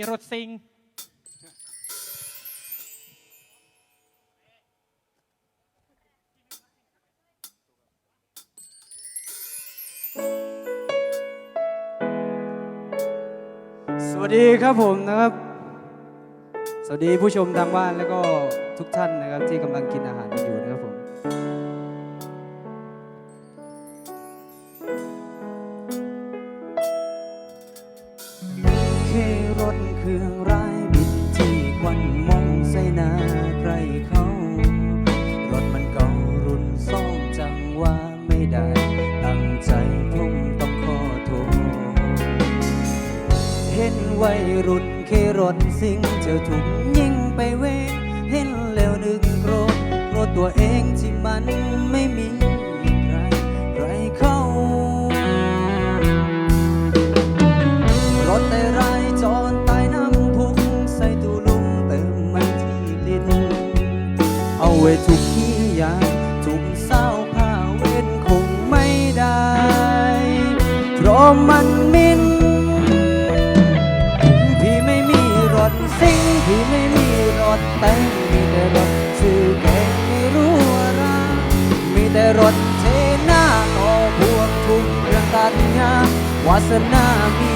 มีรถซิง สวัสดีครับผมนะครับ สวัสดีผู้ชมทางบ้านแล้วก็ทุกท่านนะครับที่กำลังกินอาหารอยู่ รถเครื่องร้ายบิดที่ควันมองใส่หน้าใครเขา รถมันเก่ารุ่นซ่องจังว่าไม่ได้ ตั้งใจผมต้องขอโทษ เห็นวัยรุ่นเครถสิ่งเจอถูกยิงไปเวงเห็นแล้วนึกโกรธโกรธตัวเองที่มันไม่มี ไว้ทุกที่อย่างทุกเศร้าผ้าเว้นคงไม่ได้ เพราะมันมินพี่ไม่มีรถซิ่งพี่ไม่มีรถแต่งมีแต่รถชื่อแกงไม่รู้อะไรมีแต่รถเทหน้าต่อพวงทุกเรื่องตัดยาวาสนามี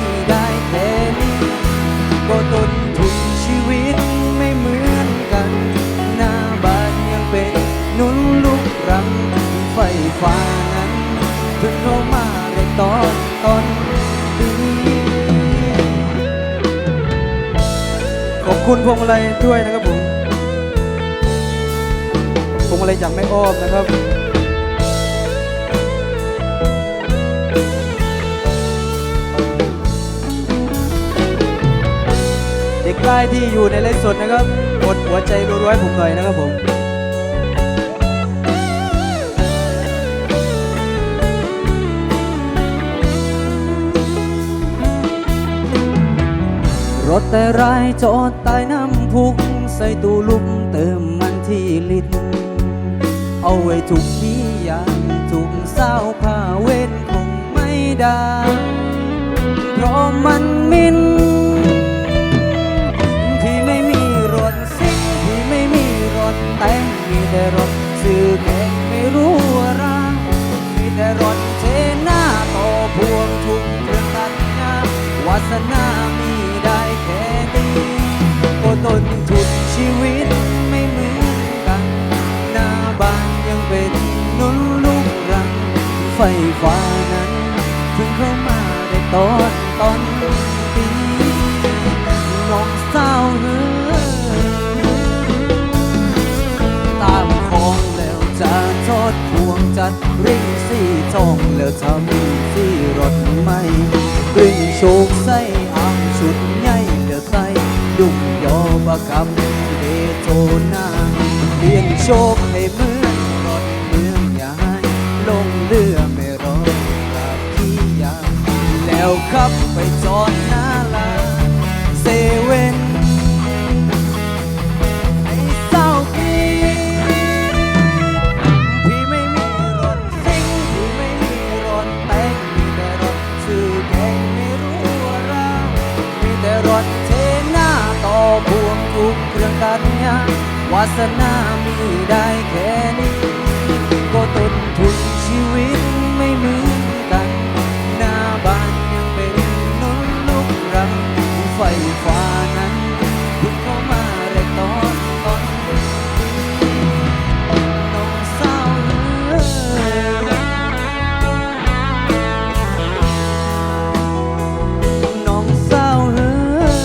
ต้นปีขอบคุณพวงมาลัยด้วยนะครับผมพวงมาลัยจากแม่อ้อมนะครับเด็กใกล้ที่อยู่ในไลฟ์สดนะครับกดหัวใจรัวๆผมหน่อยนะครับผม รถแต่รายจอดใต้น้ำพุกใส่ตู้ลุกเติมมันที่ลิตรเอาไว้ทุกที่อย่างทุกเศร้าผ้าเว้นคงไม่ได้เพราะมันมินที่ไม่มีรถซิ่งที่ไม่มีรถแต่งมีแต่รถซื้อแข่งไม่รู้อะไรมีแต่รถเทหน้าต่อพวงทุกเครื่องตัดหน้าวาสนา ฟฟ้านั้นเพิ่งเข้ามาได้ตอนตอนปีน้องสาวเฮ้อตามของแล้วจะทอดพวงจัดริงสีทองแล้วทำสีรถไม่กริ่งโชคใส่อ่างชุดใหญ่เดี๋ยวใส่ดุ่มยอประคำเดโทนาเลี้ยงโชค ขับไปจอดหน้าลาเซเว่นไอ้เศร้าพี่พี่ไม่มีรถซิ่งพี่ไม่มีรถแต่งมีแต่รถชื่อแข่งไม่รู้อะไรมีแต่รถเทหน้าต่อพวงทุกเครื่องกันยาวาสนามี ไฟฟ้านั้นเพิ่งเข้ามาได้ตอนตอนน้องสาวเอ้ยน้องสาวเอ้ย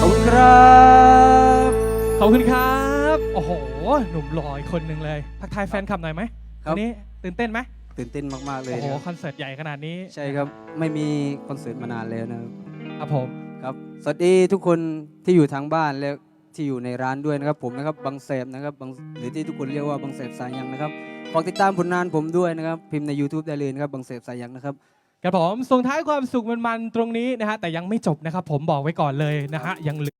ขอบคุณครับ ขอบคุณครับ โอ้โห หนุ่มหล่ออีกคนหนึ่งเลย ทักทายแฟนคลับหน่อยไหม ครับ วันนี้ตื่นเต้นไหมตื่นเต้นมาก ๆ เลยโอ้โหนะครับคอนเสิร์ตใหญ่ขนาดนี้ใช่ครับ ไม่มีคอนเสิร์ตมานานแล้วนะครับ ครับผม ครับ สวัสดีทุกคนที่อยู่ทางบ้านและที่อยู่ในร้านด้วยนะครับ ผมนะครับบังเสบนะครับบังหรือที่ทุกคนเรียกว่าบังเสบสายยังนะครับฝากติดตามผลงานผมด้วยนะครับ พิมพ์ใน YouTube ได้เลยนะครับบังเสบสายยังนะครับ ครับผมส่งท้ายความสุขมันๆตรงนี้นะฮะแต่ยังไม่จบนะครับผมบอกไว้ก่อนเลยนะฮะยังเหลือ